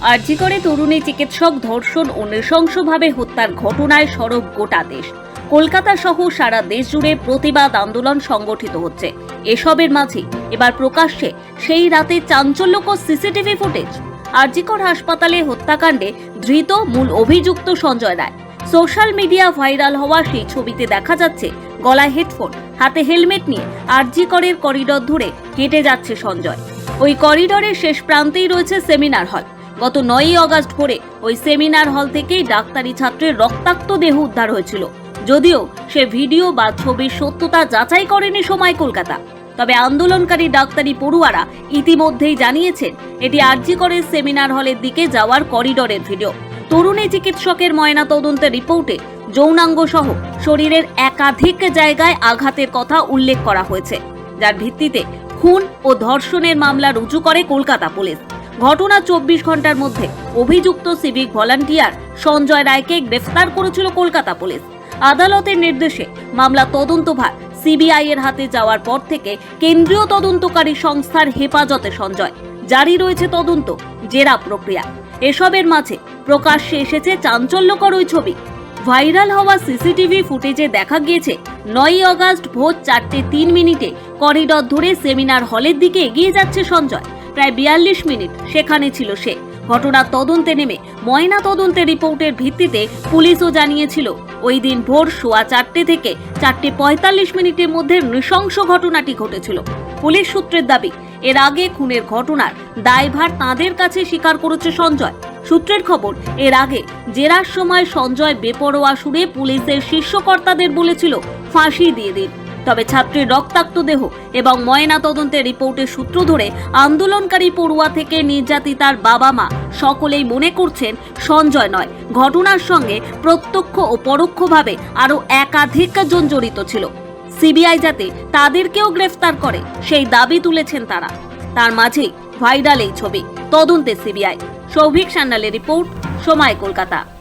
আর্জি করে তরুণী চিকিৎসক ধর্ষণ ও নৃশংসভাবে হত্যার ঘটনায় সরব গোটা দেশ। কলকাতা সহ সারা দেশ জুড়ে প্রতিবাদ আন্দোলন সংগঠিত হচ্ছে। এসবের মাঝে এবার প্রকাশ্যে সেই রাতে চাঞ্চল্যকর সিসিটিভি ফুটেজ। আরজিকর হাসপাতালে হত্যাকাণ্ডে ধৃত মূল অভিযুক্ত Sanjay Roy. Social media viral হওয়া সেই ছবিতে দেখা যাচ্ছে, গলায় হেডফোন, হাতে হেলমেট নিয়ে আরজিকরের করিডর ধরে হেঁটে যাচ্ছে সঞ্জয়। ওই করিডরের শেষ প্রান্তেই রয়েছে সেমিনার হল। গত নয়ই অগাস্ট করে ওই সেমিনার হল থেকেই ডাক্তারি ছাত্রের রক্তাক্ত দেহ উদ্ধার হয়েছিল। যদিও সে ভিডিও বা ছবির সত্যতা যাচাই করেনি সময় কলকাতা। তবে আন্দোলনকারী ডাক্তারি পড়ুয়ারা ইতিমধ্যেই জানিয়েছেন, এটি আরজিকরের সেমিনার হলের দিকে যাওয়ার করিডরের ভিডিও। তরুণী চিকিৎসকের ময়না তদন্তের রিপোর্টে যৌনাঙ্গ সহ শরীরের একাধিক জায়গায় আঘাতের কথা উল্লেখ করা হয়েছে, যার ভিত্তিতে খুন ও ধর্ষণের মামলা রুজু করে কলকাতা পুলিশ। ঘটনা চব্বিশ ঘণ্টার মধ্যে অভিযুক্ত সিভিক ভলান্টিয়ার সঞ্জয় রায়কে গ্রেফতার করেছিল কলকাতা পুলিশ। আদালতের নির্দেশে মামলা তদন্তভার সিবিআই এর হাতে যাওয়ার পর থেকে কেন্দ্রীয় তদন্তকারী সংস্থার হেফাজতে সঞ্জয়। জারি রয়েছে তদন্ত, জেরা প্রক্রিয়া। এসবের মাঝে প্রকাশ্যে এসেছে চাঞ্চল্যকর ওই ছবি। ভাইরাল হওয়া সিসিটিভি ফুটেজে দেখা গিয়েছে, নয়ই আগস্ট ভোর চারটে তিন মিনিটে করিডর ধরে সেমিনার হলের দিকে এগিয়ে যাচ্ছে সঞ্জয়। প্রায় বিয়াল্লিশ মিনিট সেখানে ছিল সে। ঘটনার তদন্তে নেমে ময়না তদন্তের রিপোর্টের ভিত্তিতে পুলিশও জানিয়েছিল, ওই দিন ভোর সোয়া চারটে থেকে চারটে পঁয়তাল্লিশ মিনিটের মধ্যে নৃশংস ঘটনাটি ঘটেছিল। পুলিশ সূত্রের দাবি, এর আগে খুনের ঘটনার দায়ভার তাঁদের কাছে স্বীকার করেছে সঞ্জয়। সূত্রের খবর, এর আগে জেরার সময় সঞ্জয় বেপরোয়া সুরে পুলিশের শীর্ষকর্তাদের বলেছিল, ফাঁসি দিয়ে দিন। তবে ছাত্রীর রক্তাক্ত দেহ এবং ময়না তদন্তের রিপোর্টের সূত্র ধরে আন্দোলনকারী পড়ুয়া থেকে নির্যাতিতার বাবা মা সকলেই মনে করছেন সঞ্জয় নয়। ঘটনার সঙ্গে প্রত্যক্ষ ও পরোক্ষভাবে আরও একাধিক জন জড়িত ছিল। সিবিআই যাতে তাদেরকেও গ্রেফতার করে, সেই দাবি তুলেছেন তারা। তার মাঝেই ভাইরাল এই ছবি। তদন্তে সিবিআই। সৌভিক সান্যালের রিপোর্ট, সময় কলকাতা।